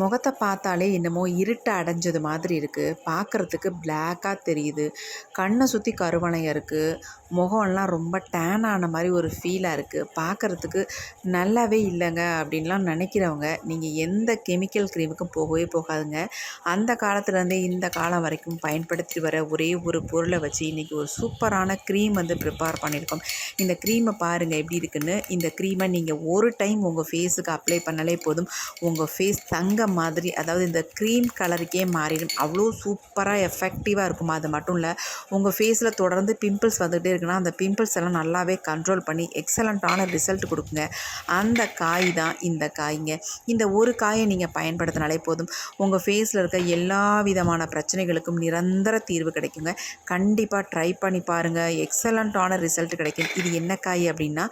முகத்தை பார்த்தாலே என்னமோ இருட்டு அடைஞ்சது மாதிரி இருக்குது பார்க்குறதுக்கு பிளாக்காக தெரியுது. கண்ணை சுற்றி கருவளையம் இருக்குது முகம்லாம் ரொம்ப டேன் ஆன மாதிரி ஒரு ஃபீலாக இருக்குது பார்க்குறதுக்கு நல்லாவே இல்லைங்க அப்படின்லாம் நினைக்கிறவங்க நீங்கள் எந்த கெமிக்கல் க்ரீமுக்கும் போகவே போகாதுங்க. அந்த காலத்துலேருந்தே இந்த காலம் வரைக்கும் பயன்படுத்தி வர ஒரே ஒரு பொருளை வச்சு இன்றைக்கி ஒரு சூப்பரான க்ரீம் வந்து ப்ரிப்பேர் பண்ணியிருக்கோம். இந்த க்ரீமை பாருங்கள் எப்படி இருக்குன்னு. இந்த க்ரீமை நீங்கள் ஒரு டைம் உங்கள் ஃபேஸுக்கு அப்ளை பண்ணாலே போதும். உங்கள் ஃபேஸ் தங்க மாதிரி அதாவது இந்த க்ரீம் கலருக்கே மாறிடும். அவ்வளோ சூப்பராக எஃபெக்டிவாக இருக்கும்? அது மட்டும் இல்லை உங்கள் ஃபேஸில் தொடர்ந்து பிம்பிள்ஸ் வந்துகிட்டே இருக்குன்னா அந்த பிம்பிள்ஸ் எல்லாம் நல்லாவே கண்ட்ரோல் பண்ணி எக்ஸலண்ட்டான ரிசல்ட் கொடுக்குங்க. அந்த காய் தான் இந்த காய்ங்க. இந்த ஒரு காயை நீங்கள் பயன்படுத்தினாலே போதும். உங்கள் ஃபேஸில் இருக்க எல்லா விதமான பிரச்சனைகளுக்கும் நிரந்தர தீர்வு கிடைக்குங்க. கண்டிப்பாக ட்ரை பண்ணி பாருங்கள் எக்ஸலண்ட்டான ரிசல்ட் கிடைக்கும். இது என்ன காய் அப்படின்னா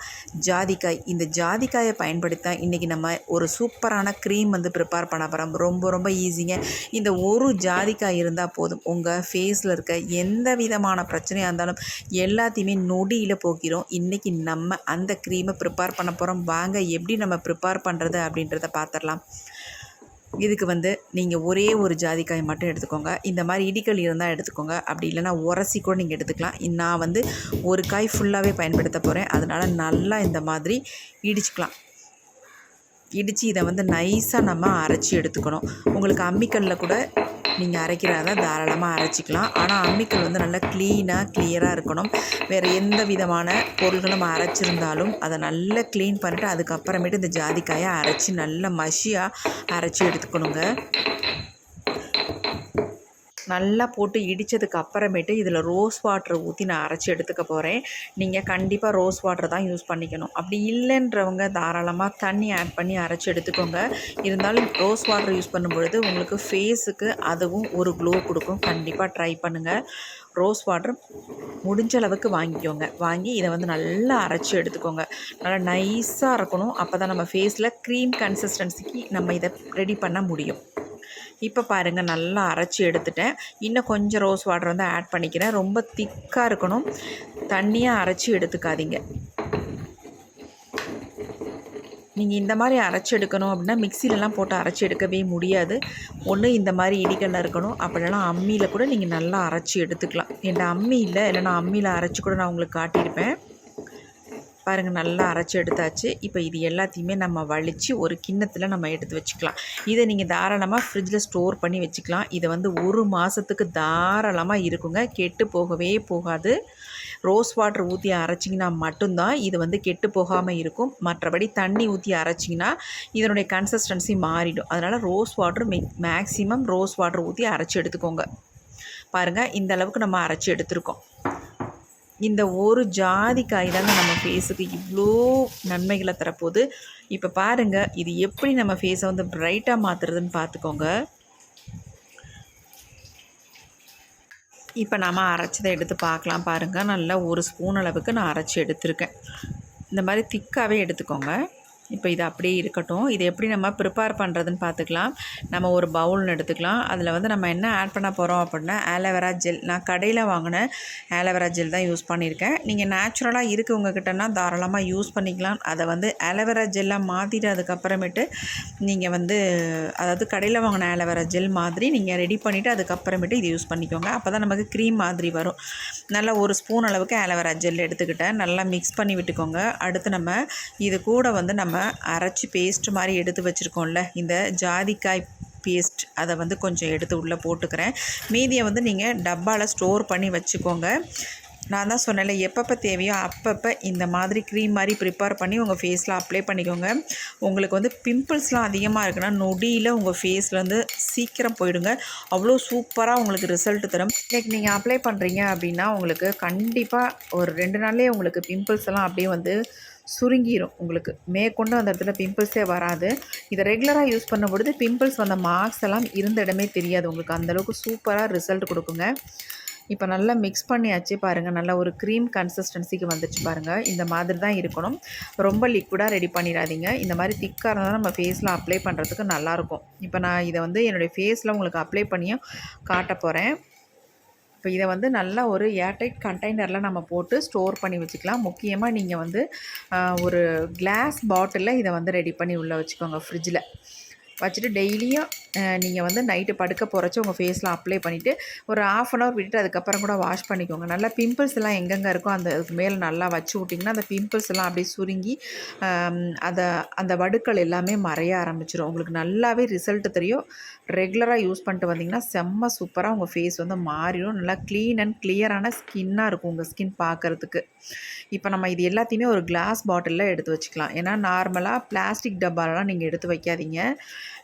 ஜாதிக்காய். இந்த ஜாதிக்காயை பயன்படுத்த இன்றைக்கி நம்ம ஒரு சூப்பரான க்ரீம் வந்து ப்ரிப்பேர் பண்ண போகிறோம் ரொம்ப ரொம்ப ஈஸிங்க இந்த ஒரு ஜாதிக்காய் இருந்தால் போதும். உங்கள் ஃபேஸில் இருக்க எந்த விதமான பிரச்சனையாக இருந்தாலும் எல்லாத்தையுமே நொடியில் போக்கிறோம் இன்றைக்கி நம்ம அந்த க்ரீமை ப்ரிப்பேர் பண்ண போகிறோம் வாங்க எப்படி நம்ம ப்ரிப்பேர் பண்ணுறது அப்படின்றத பார்த்துடலாம் இதுக்கு வந்து நீங்கள் ஒரே ஒரு ஜாதிக்காய் மட்டும் எடுத்துக்கோங்க. இந்த மாதிரி இடிக்கல் இருந்தால் எடுத்துக்கோங்க. அப்படி இல்லைன்னா உரசி கூட நீங்கள் எடுத்துக்கலாம். நான் வந்து ஒரு காய் ஃபுல்லாகவே பயன்படுத்த போகிறேன் அதனால் நல்லா இந்த மாதிரி இடிச்சுக்கலாம். இடித்து இதை வந்து நைஸாக நம்ம அரைச்சி எடுத்துக்கணும். உங்களுக்கு அம்மிக்கல்லில் கூட நீங்கள் அரைக்கிறதா தாராளமாக அரைச்சிக்கலாம். ஆனால் அம்மிக்கல் வந்து நல்லா க்ளீனாக கிளியராக இருக்கணும். வேறு எந்த விதமான பொருள்களும் அரைச்சிருந்தாலும் அதை நல்லா க்ளீன் பண்ணிட்டு அதுக்கப்புறமேட்டு இந்த ஜாதிக்காயை அரைச்சி நல்லா மஷியாக அரைச்சி எடுத்துக்கணுங்க. நல்லா போட்டு இடித்ததுக்கு அப்புறமேட்டு இதில் ரோஸ் வாட்டரை ஊற்றி நான் அரைச்சி எடுத்துக்க போகிறேன் நீங்கள் கண்டிப்பாக ரோஸ் வாட்டர் தான் யூஸ் பண்ணிக்கணும். அப்படி இல்லைன்றவங்க தாராளமாக தண்ணி ஆட் பண்ணி அரைச்சி எடுத்துக்கோங்க. இருந்தாலும் ரோஸ் வாட்டர் யூஸ் பண்ணும்பொழுது உங்களுக்கு ஃபேஸுக்கு அதுவும் ஒரு க்ளோ கொடுக்கும். கண்டிப்பாக ட்ரை பண்ணுங்கள் ரோஸ் வாட்டர் முடிஞ்ச அளவுக்கு வாங்கிக்கோங்க. வாங்கி இதை வந்து நல்லா அரைச்சி எடுத்துக்கோங்க. நல்லா நைஸாக இருக்கணும். அப்போ தான் நம்ம ஃபேஸில் க்ரீம் கன்சிஸ்டன்சிக்கு நம்ம இதை ரெடி பண்ண முடியும். இப்போ பாருங்கள் நல்லா அரைச்சி எடுத்துட்டேன். இன்னும் கொஞ்சம் ரோஸ் வாட்டர் வந்து ஆட் பண்ணிக்கிறேன். ரொம்ப திக்காக இருக்கணும். தண்ணியாக அரைச்சி எடுத்துக்காதீங்க. நீங்கள் இந்த மாதிரி அரைச்சி எடுக்கணும் அப்படின்னா மிக்சிலலாம் போட்டு அரைச்சி எடுக்கவே முடியாது. ஒன்று இந்த மாதிரி இடிக்கல்ல இருக்கணும். அப்படின்னா அம்மியில் கூட நீங்கள் நல்லா அரைச்சி எடுத்துக்கலாம். என்கிட்ட அம்மி இல்லை. இல்லைன்னா அம்மியில் அரைச்சி கூட நான் உங்களுக்கு காட்டியிருப்பேன். பாருங்கள் நல்லா அரைச்சி எடுத்தாச்சு. இப்போ இது எல்லாத்தையுமே நம்ம வலித்து ஒரு கிண்ணத்தில் நம்ம எடுத்து வச்சுக்கலாம். இதை நீங்கள் தாராளமாக ஃப்ரிட்ஜில் ஸ்டோர் பண்ணி வச்சுக்கலாம். இதை வந்து ஒரு மாதத்துக்கு தாராளமாக இருக்குங்க. கெட்டு போகவே போகாது. ரோஸ் வாட்டர் ஊற்றி அரைச்சிங்கன்னா மட்டும்தான் இது வந்து கெட்டு போகாமல் இருக்கும். மற்றபடி தண்ணி ஊற்றி அரைச்சிங்கன்னா இதனுடைய கன்சிஸ்டன்சி மாறிடும். அதனால் rose water maximum rose water ஊற்றி அரைச்சி எடுத்துக்கோங்க. பாருங்கள் இந்த அளவுக்கு நம்ம அரைச்சி எடுத்துருக்கோம். இந்த ஒரு ஜாதிக்காய் தாங்க நம்ம ஃபேஸுக்கு இவ்வளோ நன்மைகளை தரப்போகுது. இப்போ பாருங்கள் இது எப்படி நம்ம ஃபேஸை வந்து ப்ரைட்டாக மாற்றுறதுன்னு பார்த்துக்கோங்க இப்போ நாம் அரைச்சதை எடுத்து பார்க்கலாம் பாருங்கள் நல்லா ஒரு ஸ்பூன் அளவுக்கு நான் அரைச்சி எடுத்திருக்கேன். இந்த மாதிரி திக்காகவே எடுத்துக்கோங்க. இப்போ இது அப்படியே இருக்கட்டும். இது எப்படி நம்ம ப்ரிப்பேர் பண்ணுறதுன்னு பார்த்துக்கலாம். நம்ம ஒரு பவுல்னு எடுத்துக்கலாம். அதில் வந்து நம்ம என்ன ஆட் பண்ண போகிறோம் அப்படின்னா ஆலோவேரா ஜெல் நான் கடையில் வாங்கின ஆலோவேரா ஜெல் தான் யூஸ் பண்ணியிருக்கேன். நீங்கள் நேச்சுரலாக இருக்குது உங்ககிட்டனா தாராளமாக யூஸ் பண்ணிக்கலாம். அதை வந்து ஆலோவேரா ஜெல்லாக மாற்றிட்டு அதுக்கப்புறமேட்டு நீங்கள் வந்து அதாவது கடையில் வாங்கின ஆலோவேரா ஜெல் மாதிரி நீங்கள் ரெடி பண்ணிவிட்டு அதுக்கப்புறமேட்டு இது யூஸ் பண்ணிக்கோங்க. அப்போ தான் நமக்கு க்ரீம் மாதிரி வரும். நல்லா ஒரு ஸ்பூன் அளவுக்கு ஆலோவேரா ஜெல் எடுத்துக்கிட்டேன். நல்லா மிக்ஸ் பண்ணி விட்டுக்கோங்க. அடுத்து நம்ம இது கூட வந்து நம்ம அரைச்சி பேஸ்ட் மாதிரி எடுத்து வச்சுருக்கோம்ல இந்த ஜாதிக்காய் பேஸ்ட் அதை வந்து கொஞ்சம் எடுத்து உள்ளே போட்டுக்கிறேன். மீதியை வந்து நீங்கள் டப்பாவில் ஸ்டோர் பண்ணி வச்சுக்கோங்க. நான் தான் சொன்னேன்ல எப்பப்போ தேவையோ அப்பப்போ இந்த மாதிரி க்ரீம் மாதிரி ப்ரிப்பேர் பண்ணி உங்கள் ஃபேஸில் அப்ளை பண்ணிக்கோங்க. உங்களுக்கு வந்து பிம்பிள்ஸ்லாம் அதிகமாக இருக்குன்னா நொடியில் உங்கள் ஃபேஸ்லேருந்து சீக்கிரம் போயிடுங்க. அவ்வளோ சூப்பராக உங்களுக்கு ரிசல்ட் தரும். இன்றைக்கி நீங்கள் அப்ளை பண்ணுறீங்க அப்படின்னா உங்களுக்கு கண்டிப்பாக ஒரு ரெண்டு நாள்லேயே உங்களுக்கு பிம்பிள்ஸ் எல்லாம் அப்படியே வந்து சுருங்கிடும் உங்களுக்கு. மேற்கொண்டு அந்த இடத்துல பிம்பிள்ஸே வராது. இதை ரெகுலராக யூஸ் பண்ணும்பொழுது பிம்பிள்ஸ் வந்த மார்க்ஸ் எல்லாம் இருந்த இடமே தெரியாது. உங்களுக்கு அந்தளவுக்கு சூப்பராக ரிசல்ட் கொடுக்குங்க. இப்போ நல்லா மிக்ஸ் பண்ணியாச்சு பாருங்கள் நல்லா ஒரு க்ரீம் கன்சிஸ்டன்சிக்கு வந்துச்சு பாருங்கள் இந்த மாதிரி தான் இருக்கணும். ரொம்ப லிக்விடாக ரெடி பண்ணிடாதீங்க. இந்த மாதிரி திக்காக இருந்தால் நம்ம ஃபேஸில் அப்ளை பண்ணுறதுக்கு நல்லாயிருக்கும் இப்போ நான் இதை வந்து என்னுடைய ஃபேஸில் உங்களுக்கு அப்ளை பண்ணியும் காட்ட போகிறேன் இப்போ இதை வந்து நல்லா ஒரு ஏர்டைட் கண்டெய்னரில் நம்ம போட்டு ஸ்டோர் பண்ணி வச்சுக்கலாம். முக்கியமாக நீங்கள் வந்து ஒரு கிளாஸ் பாட்டிலில் இதை வந்து ரெடி பண்ணி உள்ளே வச்சுக்கோங்க ஃப்ரிட்ஜில். வச்சுட்டு டெய்லியும் நீங்கள் வந்து நைட்டு படுக்க போகிறச்சு உங்கள் ஃபேஸில் அப்ளை பண்ணிவிட்டு ஒரு ஆஃப் அன் ஹவர் விட்டுட்டு அதுக்கப்புறம் கூட வாஷ் பண்ணிக்கோங்க. நல்லா பிம்பிள்ஸ் எல்லாம் எங்கெங்கே இருக்கோ அந்த அதுக்கு மேலே நல்லா வச்சு விட்டிங்கன்னா அந்த பிம்பிள்ஸ் எல்லாம் அப்படியே சுருங்கி அதை அந்த வடுக்கள் எல்லாமே மறைய ஆரம்பிச்சிடும் உங்களுக்கு நல்லாவே ரிசல்ட் தெரியும். ரெகுலராக யூஸ் பண்ணிட்டு வந்தீங்கன்னா செம்ம சூப்பராக உங்கள் ஃபேஸ் வந்து மாறிடும். நல்லா க்ளீன் அண்ட் கிளியரான ஸ்கின்னாக இருக்கும் உங்கள் ஸ்கின் பார்க்குறதுக்கு இப்போ நம்ம இது எல்லாத்தையுமே ஒரு கிளாஸ் பாட்டிலில் எடுத்து வச்சுக்கலாம். ஏன்னா நார்மலாக பிளாஸ்டிக் டப்பாலலாம் நீங்கள் எடுத்து வைக்காதீங்க.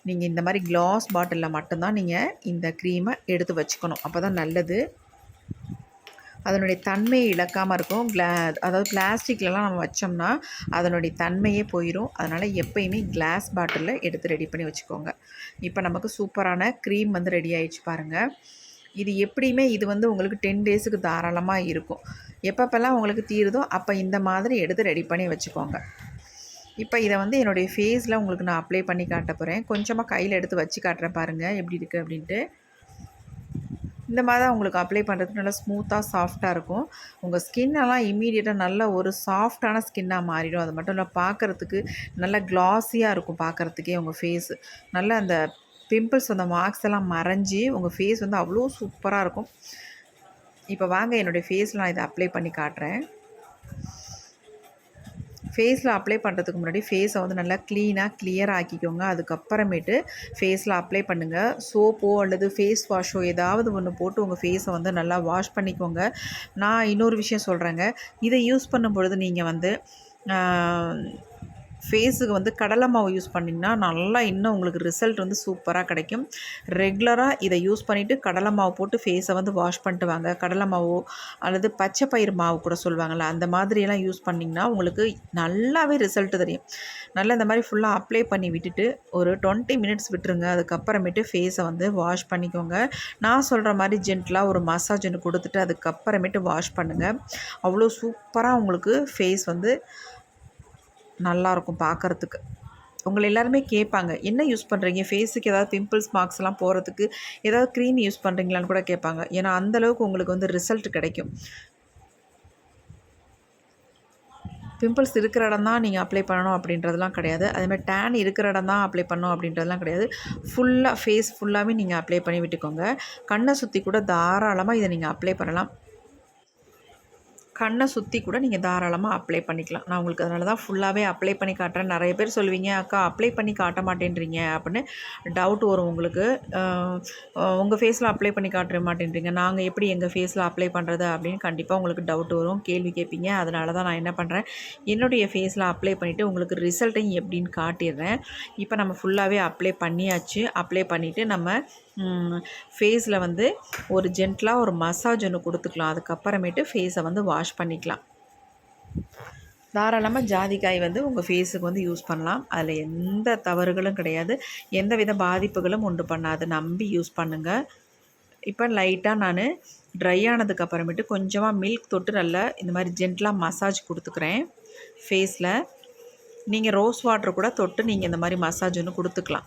நீங்கள் இந்த மாதிரி கிளாஸ் பாட்டிலில் மட்டும்தான் நீங்கள் இந்த க்ரீமை எடுத்து வச்சுக்கணும். அப்போ தான் நல்லது. அதனுடைய தன்மையை இழக்காமல் இருக்கும். கிளா அதாவது பிளாஸ்டிக்லலாம் நம்ம வச்சோம்னா அதனுடைய தன்மையே போயிடும் அதனால் எப்போயுமே கிளாஸ் பாட்டிலில் எடுத்து ரெடி பண்ணி வச்சுக்கோங்க. இப்போ நமக்கு சூப்பரான க்ரீம் வந்து ரெடி ஆயிடுச்சு பாருங்கள் இது எப்படியுமே இது வந்து உங்களுக்கு டென் டேஸுக்கு தாராளமாக இருக்கும். எப்பப்பெல்லாம் உங்களுக்கு தீருதோ அப்போ இந்த மாதிரி எடுத்து ரெடி பண்ணி வச்சுக்கோங்க. இப்போ இதை வந்து என்னுடைய ஃபேஸில் உங்களுக்கு நான் அப்ளை பண்ணி காட்ட போகிறேன் கொஞ்சமாக கையில் எடுத்து வச்சு காட்டுறேன் பாருங்கள் எப்படி இருக்குது அப்படின்ட்டு. இந்த மாதிரி தான் உங்களுக்கு அப்ளை பண்ணுறதுக்கு நல்லா ஸ்மூத்தாக சாஃப்டாக இருக்கும். உங்கள் ஸ்கின்னெல்லாம் இம்மீடியட்டாக நல்ல ஒரு சாஃப்டான ஸ்கின்னாக மாறிடும். அது மட்டும் இல்லை பார்க்குறதுக்கு நல்ல க்ளாஸியாக இருக்கும் பார்க்குறதுக்கே உங்கள் ஃபேஸு நல்ல அந்த பிம்பிள்ஸ் அந்த மார்க்ஸ் எல்லாம் மறைஞ்சி உங்கள் ஃபேஸ் வந்து அவ்வளோ சூப்பராக இருக்கும். இப்போ வாங்க என்னுடைய ஃபேஸில் நான் இதை அப்ளை பண்ணி காட்டுறேன். ஃபேஸில் அப்ளை பண்ணுறதுக்கு முன்னாடி ஃபேஸை வந்து நல்லா க்ளீனாக கிளியர் ஆக்கிக்கோங்க. அதுக்கப்புறமேட்டு ஃபேஸில் அப்ளை பண்ணுங்கள் சோப்போ அல்லது ஃபேஸ் வாஷோ ஏதாவது ஒன்று போட்டு உங்கள் ஃபேஸை வந்து நல்லா வாஷ் பண்ணிக்கோங்க. நான் இன்னொரு விஷயம் சொல்கிறேங்க இதை யூஸ் பண்ணும் பொழுது நீங்கள் வந்து ஃபேஸுக்கு வந்து கடலை மாவு யூஸ் பண்ணிங்கன்னா நல்லா இன்னும் உங்களுக்கு ரிசல்ட் வந்து சூப்பராக கிடைக்கும். ரெகுலராக இதை யூஸ் பண்ணிவிட்டு கடலை மாவு போட்டு ஃபேஸை வந்து வாஷ் பண்ணிட்டு வாங்க. கடலை மாவு அல்லது பச்சை பயிர் மாவு கூட சொல்லுவாங்கள்ல அந்த மாதிரியெல்லாம் யூஸ் பண்ணிங்கன்னா உங்களுக்கு நல்லாவே ரிசல்ட் தெரியும். நல்லா இந்த மாதிரி ஃபுல்லாக அப்ளை பண்ணி விட்டுட்டு ஒரு டுவெண்ட்டி மினிட்ஸ் விட்டுருங்க. அதுக்கப்புறமேட்டு ஃபேஸை வந்து வாஷ் பண்ணிக்கோங்க. நான் சொல்கிற மாதிரி ஜென்டலாக ஒரு மசாஜ் ஒன்று கொடுத்துட்டு அதுக்கப்புறமேட்டு வாஷ் பண்ணுங்கள் அவ்வளோ சூப்பராக உங்களுக்கு ஃபேஸ் வந்து நல்லாயிருக்கும் பார்க்குறதுக்கு உங்களை எல்லாருமே கேட்பாங்க என்ன யூஸ் பண்ணுறீங்க ஃபேஸுக்கு ஏதாவது பிம்பிள்ஸ் மார்க்ஸ்லாம் போகிறதுக்கு ஏதாவது க்ரீம் யூஸ் பண்ணுறீங்களான்னு கூட கேட்பாங்க ஏன்னா அந்தளவுக்கு உங்களுக்கு வந்து ரிசல்ட் கிடைக்கும். பிம்பிள்ஸ் இருக்கிற இடம் தான் நீங்கள் அப்ளை பண்ணணும் அப்படின்றதுலாம் கிடையாது. அதேமாதிரி டேன் இருக்கிற இடம் தான் அப்ளை பண்ணணும் அப்படின்றதுலாம் கிடையாது. ஃபுல்லாக ஃபேஸ் ஃபுல்லாகவே நீங்கள் அப்ளை பண்ணி விட்டுக்கோங்க. கண்ணை சுற்றி கூட தாராளமாக இதை நீங்கள் அப்ளை பண்ணலாம். கண்ணை சுற்றி கூட நீங்கள் தாராளமாக அப்ளை பண்ணிக்கலாம். நான் உங்களுக்கு அதனால தான் ஃபுல்லாகவே அப்ளை பண்ணி காட்டுறேன். நிறைய பேர் சொல்லுவீங்க அக்கா அப்ளை பண்ணி காட்ட மாட்டேன்றீங்க அப்படின்னு டவுட் வரும் உங்களுக்கு. உங்கள் ஃபேஸில் அப்ளை பண்ணி காட்ட மாட்டேன்றீங்க. நாங்கள் எப்படி எங்கள் ஃபேஸில் அப்ளை பண்ணுறது அப்படின்னு கண்டிப்பாக உங்களுக்கு டவுட் வரும். கேள்வி கேட்பீங்க. அதனால தான் நான் என்ன பண்ணுறேன் என்னுடைய ஃபேஸில் அப்ளை பண்ணிவிட்டு உங்களுக்கு ரிசல்ட்டையும் எப்படின்னு காட்டிடுறேன். இப்போ நம்ம ஃபுல்லாகவே அப்ளை பண்ணியாச்சு. அப்ளை பண்ணிவிட்டு நம்ம ஃபேஸில் வந்து ஒரு ஜென்டலாக ஒரு மசாஜ் ஒன்று கொடுத்துக்கலாம். அதுக்கப்புறமேட்டு ஃபேஸை வந்து வாஷ் பண்ணிக்கலாம். தாராளமாக ஜாதிக்காய் வந்து உங்கள் ஃபேஸுக்கு வந்து யூஸ் பண்ணலாம். அதில் எந்த தவறுகளும் கிடையாது. எந்த வித பாதிப்புகளும் உண்டு பண்ணாது. நம்பி யூஸ் பண்ணுங்கள் இப்போ லைட்டாக நான் ட்ரை ஆனதுக்கு அப்புறமேட்டு கொஞ்சமாக மில்க் தொட்டு நல்லா இந்த மாதிரி ஜென்டலாக மசாஜ் கொடுத்துக்கிறேன். ஃபேஸில் நீங்கள் ரோஸ் வாட்டர் கூட தொட்டு நீங்கள் இந்த மாதிரி மசாஜ் ஒன்று கொடுத்துக்கலாம்.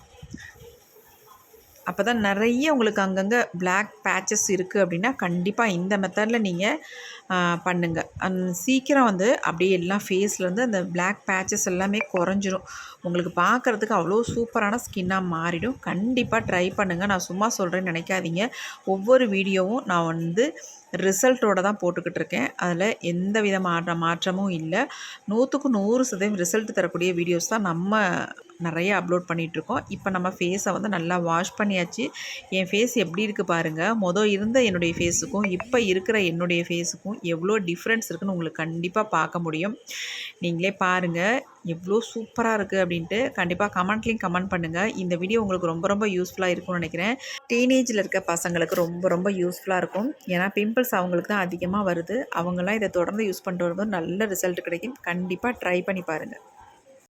அப்போ தான் நிறைய உங்களுக்கு அங்கங்கே பிளாக் பேச்சஸ் இருக்குது அப்படின்னா கண்டிப்பாக இந்த மெத்தடில் நீங்கள் பண்ணுங்கள் அந் சீக்கிரம் வந்து அப்படியே எல்லாம் ஃபேஸ்லேருந்து அந்த பிளாக் பேச்சஸ் எல்லாமே குறைஞ்சிரும். உங்களுக்கு பார்க்குறதுக்கு அவ்வளோ சூப்பரான ஸ்கின்னாக மாறிடும். கண்டிப்பாக ட்ரை பண்ணுங்கள் நான் சும்மா சொல்கிறேன்னு நினைக்காதீங்க. ஒவ்வொரு வீடியோவும் நான் வந்து ரிசல்ட்டோடு தான் போட்டுக்கிட்டு இருக்கேன். அதில் எந்த வித மாற்றமும் இல்லை. நூற்றுக்கு நூறு சதவீதம் ரிசல்ட் தரக்கூடிய வீடியோஸ் தான் நம்ம நிறைய அப்லோட் பண்ணிகிட்ருக்கோம் இப்போ நம்ம ஃபேஸை வந்து நல்லா வாஷ் பண்ணியாச்சு. என் ஃபேஸ் எப்படி இருக்குது பாருங்கள் மொதல் இருந்த என்னுடைய ஃபேஸுக்கும் இப்போ இருக்கிற என்னுடைய ஃபேஸுக்கும் எவ்வளோ டிஃப்ரென்ஸ் இருக்குதுன்னு உங்களுக்கு கண்டிப்பாக பார்க்க முடியும். நீங்களே பாருங்கள் எவ்வளோ சூப்பராக இருக்குது அப்படின்ட்டு கண்டிப்பாக கமெண்ட்லேயும் கமெண்ட் பண்ணுங்கள் இந்த வீடியோ உங்களுக்கு ரொம்ப ரொம்ப யூஸ்ஃபுல்லாக இருக்கும்னு நினைக்கிறேன். டீனேஜில் இருக்க பசங்களுக்கு ரொம்ப ரொம்ப யூஸ்ஃபுல்லாக இருக்கும். ஏன்னா பிம்பிள்ஸ் அவங்களுக்கு தான் அதிகமாக வருது. அவங்களாம் இதை தொடர்ந்து யூஸ் பண்ணிட்டு வரும்போது நல்ல ரிசல்ட் கிடைக்கும். கண்டிப்பாக ட்ரை பண்ணி பாருங்கள்